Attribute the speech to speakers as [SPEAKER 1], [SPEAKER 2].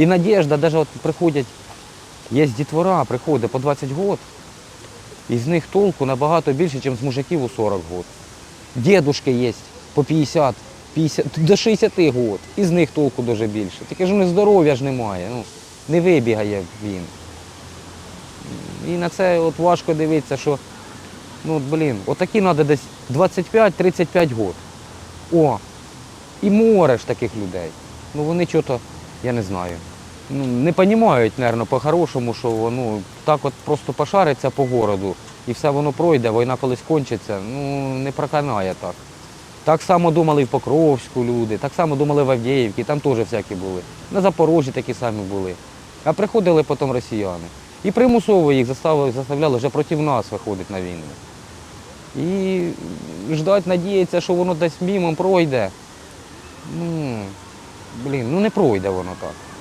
[SPEAKER 1] І надіжда, навіть от приходять, є дітвора, приходить по 20 років, і з них толку набагато більше, ніж з мужиків у 40 років. Дідушки є по 50, 50 до 60 років, і з них толку дуже більше. Тільки ж у них здоров'я ж немає, ну, не вибігає він. І на це от важко дивитися, що ну, блін, отакі треба десь 25-35 років. О, і море ж таких людей. Ну вони чого-то, я не знаю. Ну, не розуміють, мабуть, по-хорошому, що ну, так от просто пошариться по городу і все воно пройде, війна колись кончиться, ну не проканає так. Так само думали і в Покровську люди, так само думали в Авдіївці, там теж всякі були. На Запорожжі такі самі були. А приходили потім росіяни. І примусово їх заставили, заставляли вже проти нас виходити на війну. І ждать, надіятися, що воно десь мімом пройде. Ну, блін, ну не пройде воно так.